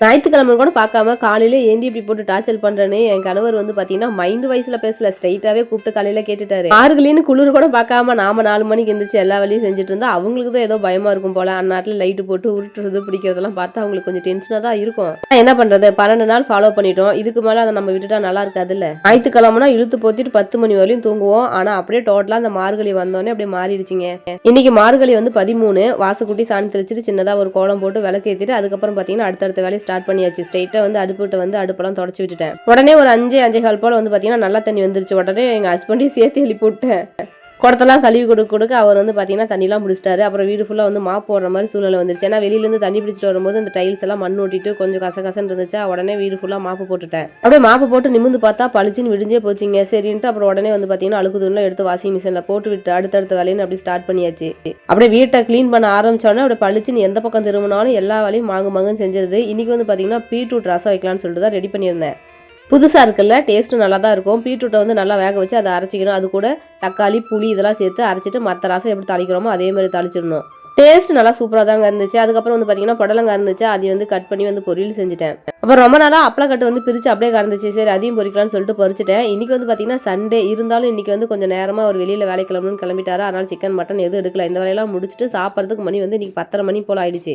ஞாயிற்றுக்கிழமை கூட பார்க்காம காலையில ஏந்தி இப்படி போட்டு டார்ச்சல் பண்றேன்னு என் கணவர் வந்து பாத்தீங்கன்னா மைண்ட் வயசுல பேசல. ஸ்ட்ரைட்டாவே கூப்பிட்டு காலையில கேட்டுட்டாரு. ஆறுகளின்னு குளிர் கூட பார்க்காம நாம நாலு மணிக்கு எந்திரிச்சு எல்லா வேலையும் செஞ்சுட்டு இருந்தா அவங்களுக்கு தான் ஏதோ பயமா இருக்கும் போல. அந்நாட்டில் லைட்டு போட்டு உருட்டுறது பிடிக்கிறதெல்லாம் பார்த்தா அவங்களுக்கு கொஞ்சம் டென்ஷனா தான் இருக்கும். என்ன பண்றது? பன்னெண்டு நாள் ஃபாலோ பண்ணிட்டோம். இதுக்கு மேல அதை நம்ம விட்டுட்டா நல்லா இருக்காதுல்ல? ஞாயிற்றுக்கிழமைனா இழுத்து போத்திட்டு பத்து மணி வரையும் தூங்குவோம். ஆனா அப்படியே டோட்டலா அந்த மார்கழி வந்தோடனே அப்படியே மாறிடுச்சுங்க. இன்னைக்கு மார்கழி வந்து பதிமூணு. வாசக்குட்டி சாணி தெளிச்சிட்டு சின்னதா ஒரு கோலம் போட்டு விளக்கு ஏத்திட்டு அதுக்கப்புறம் பாத்தீங்கன்னா அடுத்தடுத்த வேலையை ஸ்டார்ட் பண்ணியாச்சு. ஸ்ட்ரைட்டா வந்து அடுப்புகிட்ட வந்து அடுப்பெல்லாம் தொடச்சி விட்டுட்டேன். உடனே ஒரு அஞ்சு அஞ்சே கால் போல வந்து பாத்தீங்கன்னா நல்ல தண்ணி வந்துருச்சு. உடனே எங்க ஹஸ்பண்டையும் சேர்த்து எழுப்பி விட்டேன். குடத்தெல்லாம் கழுவி கொடுக்க கொடுக்க அவர் வந்து பார்த்தீங்கன்னா தண்ணிலாம் முடிச்சிட்டாரு அப்புறம் வீடு ஃபுல்லாக வந்து மாப் போடுற மாதிரி சூழ்நிலை வந்துருச்சு. ஏன்னா வெளியிலேருந்து தண்ணி பிடிச்சிட்டு வரும்போது அந்த டைல்ஸ் எல்லாம் மண் ஓட்டிட்டு கொஞ்சம் கசகசன்னு இருந்துச்சா உடனே வீடு ஃபுல்லாக மாப்பு போட்டுட்டேன். அப்படியே மாப்பு போட்டு நிமிந்து பார்த்தா பளிச்சுன்னு விடிஞ்சே போச்சுங்க. சரின்ட்டு அப்புறம் உடனே வந்து பார்த்தீங்கன்னா அழுக்கு துணிலாம் எடுத்து வாஷிங் மிஷினில் போட்டு விட்டு அடுத்தடுத்த வேலைன்னு அப்படி ஸ்டார்ட் பண்ணியாச்சு. அப்படியே வீட்டை க்ளீன் பண்ண ஆரம்பிச்சோன்னே அப்படியே பளிச்சுன்னு எந்த பக்கம் திரும்பினாலும் எல்லா வேலையும் மாங்கு மாங்குன்னு செஞ்சிருது. இன்னைக்கு வந்து பார்த்தீங்கன்னா பீட்ரூட் ரசம் வைக்கலாம்னு சொல்லிட்டு தான் ரெடி பண்ணியிருந்தேன். புதுசாக இருக்குல்ல டேஸ்ட்டும் நல்லா தான் இருக்கும். பீட்ரூட்டை வந்து நல்லா வேக வச்சு அதை அரைச்சிக்கணும். அது கூட தக்காளி புளி இதெல்லாம் சேர்த்து அரைச்சிட்டு மற்ற ரசம் எப்படி தாளிக்கிறோமோ அதே மாதிரி தாளிச்சிடணும். டேஸ்ட் நல்லா சூப்பராக தாங்க இருந்துச்சு. அதுக்கப்புறம் வந்து பார்த்தீங்கன்னா புடலங்காய் இருந்துச்சு. அதை வந்து கட் பண்ணி வந்து பொரியல் செஞ்சுட்டேன். அப்புறம் ரொம்ப நாளாக அப்பளக்கட்டு வந்து பிரித்து அப்படியே கறந்துச்சு. சரி அதையும் பொறிக்கலாம்னு சொல்லிட்டு பொரிச்சிட்டேன் இன்றைக்கி வந்து பார்த்தீங்கன்னா சண்டே இருந்தாலும் இன்றைக்கி வந்து கொஞ்சம் நேரமாக ஒரு வெளியில் வேலை கிளம்பணும்னு கிளம்பிட்டாரு. அதனால் சிக்கன் மட்டன் எதுவும் எடுக்கல. இந்த வேலையெல்லாம் முடிச்சுட்டு சாப்பிட்றதுக்கு மணி வந்து இன்றைக்கி பத்தரை மணி போல் ஆயிடுச்சு.